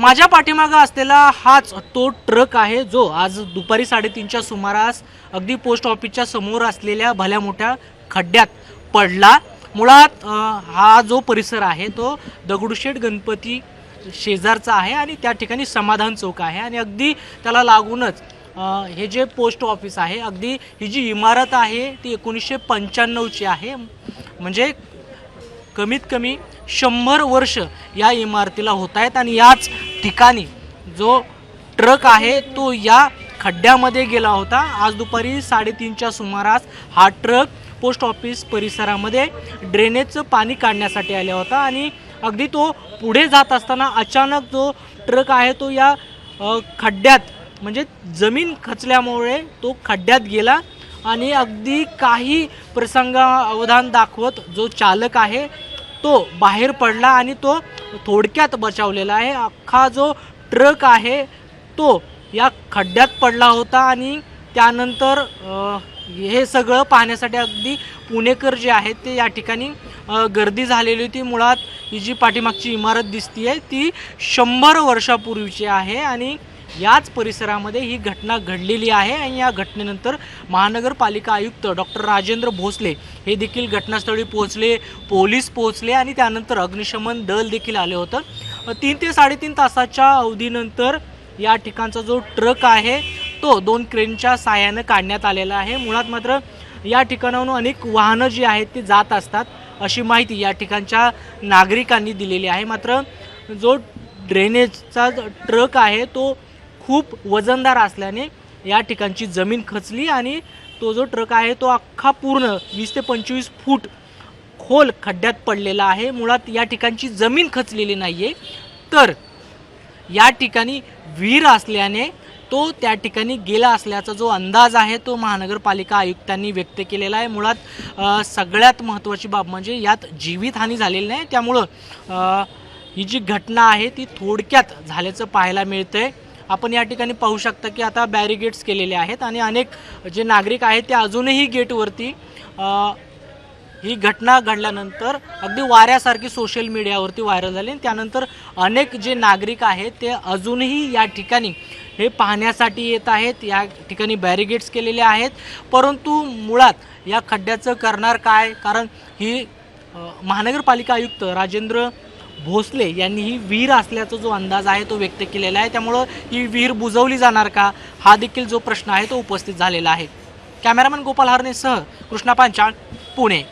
माझ्या पाठीमागं असलेला हाच तो ट्रक आहे जो आज दुपारी साडेतीनच्या सुमारास अगदी पोस्ट ऑफिसच्या समोर असलेल्या भल्या मोठ्या खड्ड्यात पडला. मुळात हा जो परिसर आहे तो दगडूशेठ गणपती शेजारचा आहे आणि त्या ठिकाणी समाधान चौक आहे आणि अगदी त्याला लागूनच हे जे पोस्ट ऑफिस आहे अगदी ही जी इमारत आहे ती एकोणीसशे पंच्याण्णवची आहे. म्हणजे कमीत कमी शंभर वर्ष या इमारतीला होत आहेत आणि याच ठिकाणी जो ट्रक आहे तो या खड्ड्यामध्ये गेला होता. आज दुपारी साडेतीनच्या सुमारास हा ट्रक पोस्ट ऑफिस परिसरामध्ये ड्रेनेजचं पाणी काढण्यासाठी आला होता आणि अगदी तो पुढे जात असताना अचानक जो ट्रक आहे तो या खड्ड्यात म्हणजे जमीन खचल्यामुळे तो खड्ड्यात गेला आणि अगदी काही प्रसंग अवधान दाखवत जो चालक आहे तो बाहेर पडला आणि तो थोडक्यात बचावलेला आहे. अख्खा जो ट्रक आहे तो या खड्ड्यात पडला होता आणि त्यानंतर हे सगळं पाहण्यासाठी अगदी पुणेकर जे आहेत ते या ठिकाणी गर्दी झालेली होती. मुळात ही जी पाठीमागची इमारत दिसतीये ती शंभर वर्षापूर्वीची आहे आणि याच परिसरामध्ये ही घटना घडलेली आहे आणि या घटनेनंतर महानगरपालिका आयुक्त डॉक्टर राजेंद्र भोसले हे देखील घटनास्थळी पोहोचले पोलीस पोहोचले आणि त्यानंतर अग्निशमन दल देखील आले होतं. तीन ते साडेतीन तासाच्या अवधीनंतर या ठिकाणचा जो ट्रक आहे तो दोन क्रेनच्या साह्यानं काढण्यात आलेला आहे. मुळात मात्र या ठिकाणाहून अनेक वाहनं जी आहेत ती जात असतात अशी माहिती या ठिकाणच्या नागरिकांनी दिलेली आहे. मात्र जो ड्रेनेजचा जो ट्रक आहे तो खूप वजनदार असल्याने या ठिकाणची जमीन खचली आणि तो जो ट्रक आहे तो अख्खा पूर्ण वीस ते पंचवीस फूट खोल खड्ड्यात पडलेला आहे. मुळात या ठिकाणची जमीन खचलेली नाही आहे तर या ठिकाणी विहीर असल्याने तो त्या ठिकाणी गेला असल्याचा जो अंदाज आहे तो महानगरपालिका आयुक्तांनी व्यक्त केलेला आहे. मुळात सगळ्यात महत्त्वाची बाब म्हणजे यात जीवितहानी झालेली नाही. त्यामुळं ही जी घटना आहे ती थोडक्यात झाल्याचं पाहायला मिळतं आहे आपण या ठिकाणी पाहू शकता की आता बॅरिगेट्स केलेले आहेत आणि अनेक जे नागरिक आहेत ते अजूनही गेटवरती ही घटना घडल्यानंतर अगदी वाऱ्यासारखी सोशल मीडियावरती व्हायरल झाली त्यानंतर अनेक जे नागरिक आहेत ते अजूनही या ठिकाणी हे पाहण्यासाठी येत आहेत या ठिकाणी बॅरिगेट्स केलेले आहेत. परंतु मुळात या खड्ड्याचं करणार काय? कारण ही महानगरपालिका आयुक्त राजेंद्र भोसले यांनी ही विहीर असल्याचा जो अंदाज आहे तो व्यक्त केलेला आहे. त्यामुळं ही विहीर बुजवली जाणार का? हा देखील जो प्रश्न आहे तो उपस्थित झालेला आहे. कॅमेरामॅन गोपाल हरणेसह कृष्णा पांचाळ पुणे.